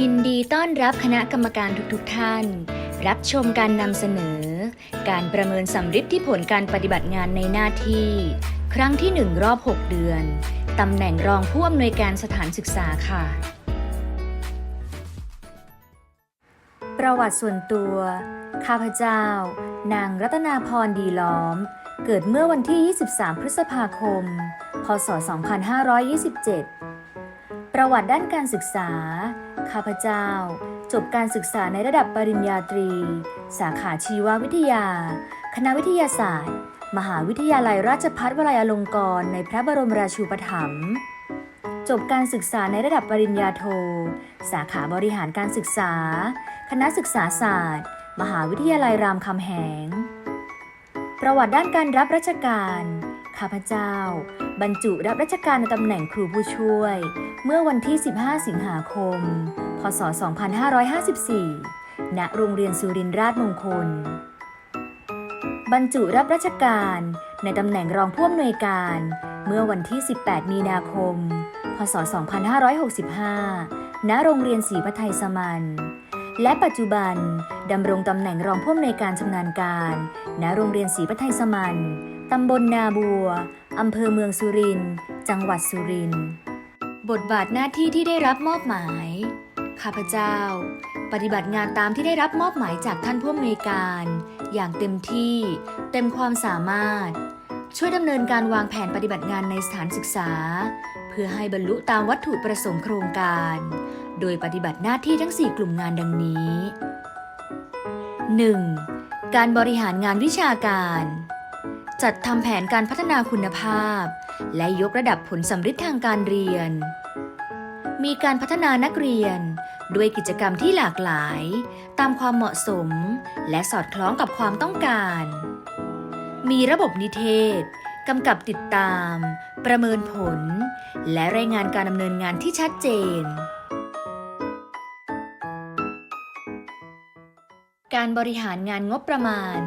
ยินดีต้อนรับคณะกรรมการทุกๆทท่าน รับชมการนำเสนอ การประเมินสำฤทธิผลการปฏิบัติงานในหน้าที่ ครั้งที่ 1 รอบ 6 เดือน ตำแหน่งรองผู้อำนวยการสถานศึกษาค่ะ ประวัติส่วนตัว ข้าพเจ้า นางรัตนาพรดีล้อม เกิดเมื่อวันที่ 23 พฤษภาคม พศ 2527 ประวัติด้านการศึกษา ข้าพเจ้า จบการศึกษาในระดับปริญญาตรี สาขาชีววิทยา คณะวิทยาศาสตร์ มหาวิทยาลัยราชภัฏวลัยอลงกรณ์ในพระบรมราชูปถัมภ์จบการศึกษาในระดับปริญญาโท สาขาบริหารการศึกษา คณะศึกษาศาสตร์ มหาวิทยาลัยรามคำแหง ประวัติด้านการรับราชการ ข้าพเจ้า บรรจุรับราชการในตำแหน่งครูผู้ช่วย เมื่อวันที่ 15 สิงหาคม พศ 2554 ณ โรงเรียนสุรินทราชมงคล บรรจุรับราชการในตำแหน่งรองผู้อำนวยการ เมื่อวันที่ 18 มีนาคม พศ 2565 ณ โรงเรียนศรีพระไทยสมันและปัจจุบันดำรงตำแหน่งรองผู้อำนวยการชำนาญการ ณ โรงเรียนศรีพระไทยสมัน ตำบลนาบัว อำเภอเมืองสุรินทร์ จังหวัดสุรินทร์ บทบาทหน้าที่ที่ได้รับมอบหมาย ข้าพเจ้า ปฏิบัติงานตามที่ได้รับมอบหมายจากท่านผู้อำนวยการ อย่างเต็มที่ เต็มความสามารถ ช่วยดำเนินการวางแผนปฏิบัติงานในสถานศึกษา เพื่อให้บรรลุตามวัตถุประสงค์โครงการ โดยปฏิบัติหน้าที่ทั้ง 4 กลุ่มงานดังนี้ 1. การบริหารงานวิชาการ จัดทำแผนการพัฒนาคุณภาพ และยกระดับผลสำฤทธิ์ทางการเรียน มีการพัฒนานักเรียน ด้วยกิจกรรมที่หลากหลาย ตามความเหมาะสม และสอดคล้องกับความต้องการ มีระบบนิเทศกำกับติดตาม ประเมินผล และรายงานการดำเนินงานที่ชัดเจน การบริหารงานงบประมาณ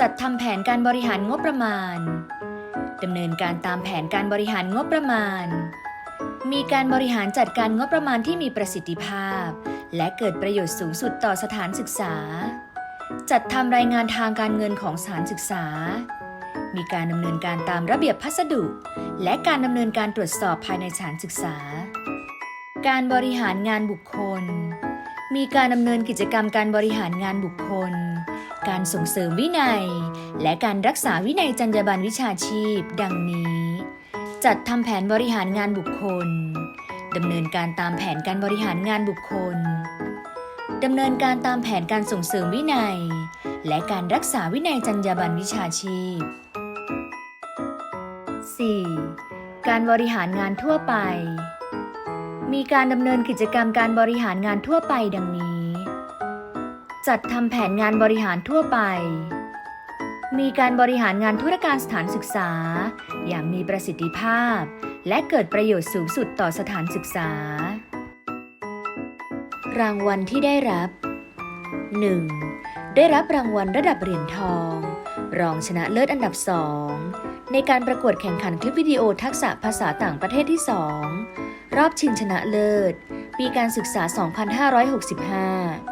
จัดทำแผนการบริหารงบประมาณดำเนินการตามแผนการบริหารงบประมาณ มีการบริหารจัดการงบประมาณที่มีประสิทธิภาพ และเกิดประโยชน์สูงสุดต่อสถานศึกษา จัดทำรายงานทางการเงินของสถานศึกษา มีการดำเนินการตามระเบียบพัสดุ และการดำเนินการตรวจสอบภายในสถานศึกษา การบริหารงานบุคคล มีการดำเนินกิจกรรมการบริหารงานบุคคล การส่งเสริมวินัย และการรักษาวินัยจรรยาบรรณวิชาชีพ ดังนี้ จัดทำแผนบริหารงานบุคคลดำเนินการตามแผนการบริหารงานบุคคลดำเนินการตามแผนการส่งเสริมวินัย และการรักษาวินัยจรรยาบรรณวิชาชีพ 4. การบริหารงานทั่วไป มีการดำเนินกิจกรรมการบริหารงานทั่วไปดังนี้ จัดทำแผนงานบริหารทั่วไป มีการบริหารงานธุรการสถานศึกษา อย่างมีประสิทธิภาพ และเกิดประโยชน์สูงสุดต่อสถานศึกษา รางวัลที่ได้รับ 1. ได้รับรางวัลระดับเหรียญทอง รองชนะเลิศอันดับ 2 ในการประกวดแข่งขันคลิปวิดีโอทักษะภาษาต่างประเทศที่ 2 รอบชิงชนะเลิศ ปีการศึกษา 2565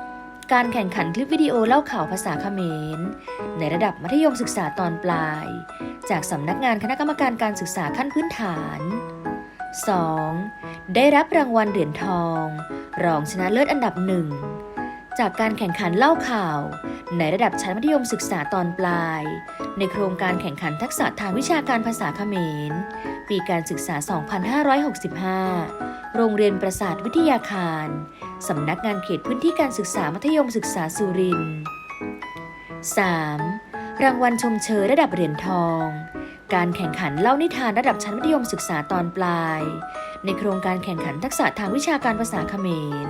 การแข่งขันคลิปวิดีโอเล่าข่าวภาษาเขมร ในระดับมัธยมศึกษาตอนปลาย จากสำนักงานคณะกรรมการการศึกษาขั้นพื้นฐาน 2. ได้รับรางวัลเหรียญทอง รองชนะเลิศอันดับหนึ่งจากการแข่งขันเล่าข่าว ในระดับชั้นมัธยมศึกษาตอนปลาย ในโครงการแข่งขันทักษะทางวิชาการภาษาเขมร ปีการศึกษา 2565 โรงเรียนประสาทวิทยาคาร สำนักงานเขตพื้นที่การศึกษามัธยมศึกษาสุรินทร์ 3. รางวัลชมเชยระดับเหรียญทอง การแข่งขันเล่านิทานระดับชั้นมัธยมศึกษาตอนปลาย ในโครงการแข่งขันทักษะทางวิชาการภาษาเขมร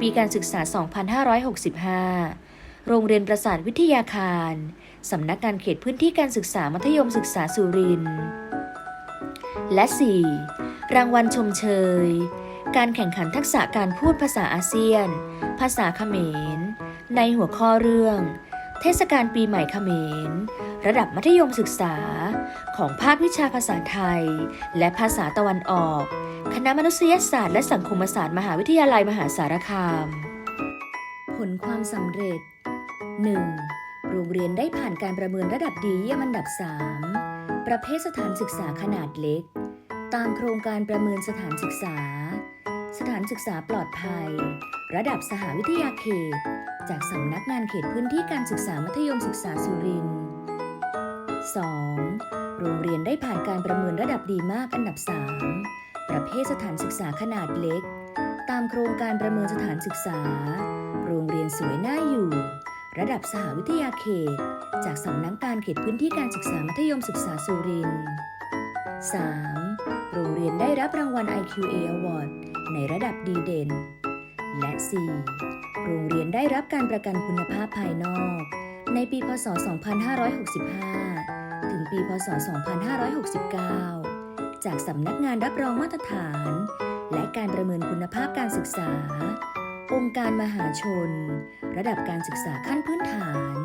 ปีการศึกษา 2565 โรงเรียนประสาทวิทยาคาร สำนักงานเขตพื้นที่การศึกษามัธยมศึกษาสุรินทร์ และ 4. รางวัลชมเชย การแข่งขันทักษะการพูดภาษาอาเซียน ภาษาเขมร ในหัวข้อเรื่อง เทศกาลปีใหม่เขมร ระดับมัธยมศึกษา ของภาควิชาภาษาไทย และภาษาตะวันออก คณะมนุษยศาสตร์และสังคมศาสตร์มหาวิทยาลัยมหาสารคาม ผลความสำเร็จ 1. โรงเรียนได้ผ่านการประเมินระดับดีเยี่ยมอันดับ 3 ประเภทสถานศึกษาขนาดเล็ก ตามโครงการประเมินสถานศึกษา สถานศึกษาปลอดภัย ระดับสหวิทยาเขต จากสำนักงานเขตพื้นที่การศึกษามัธยมศึกษาสุรินทร์ 2. โรงเรียนได้ผ่านการประเมินระดับดีมากอันดับ 3 ประเภทสถานศึกษาขนาดเล็ก ตามโครงการประเมินสถานศึกษา โรงเรียนสวยน่าอยู่ ระดับสหวิทยาเขต จากสำนักการเขตพื้นที่การศึกษามัธยมศึกษาสุรินทร์ 3. โรงเรียนได้รับรางวัล IQA Award ในระดับดีเด่น และ 4. โรงเรียนได้รับการประกันคุณภาพภายนอก ในปี พศ 2565 ถึงปี พศ 2569 จากสำนักงานรับรองมาตรฐาน และการประเมินคุณภาพการศึกษา องค์การมหาชน ระดับการศึกษาขั้นพื้นฐาน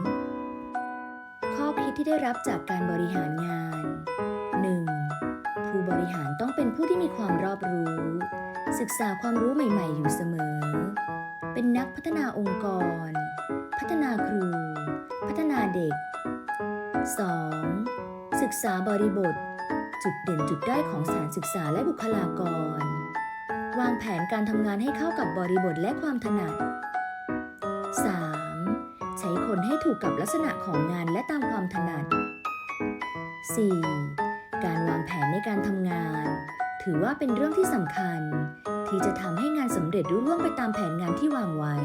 ข้อคิดที่ได้รับจากการบริหารงาน ริหารต้องเป็นผู้ที่มีความรอบรู้ ศึกษาความรู้ใหม่ ๆ อยู่เสมอ เป็นนักพัฒนาองค์กร พัฒนาครู พัฒนาเด็ก 2. ศึกษาบริบท จุดเด่นจุดด้อยของสถานศึกษาและบุคลากร วางแผนการทำงานให้เข้ากับบริบทและความถนัด 3. ใช้คนให้ถูกกับลักษณะของงานและตามความถนัด 4. การวางแผนในการทำงาน ถือว่าเป็นเรื่องที่สำคัญ ที่จะทำให้งานสำเร็จรุ่ร่วงไปตามแผนงานที่วางไว้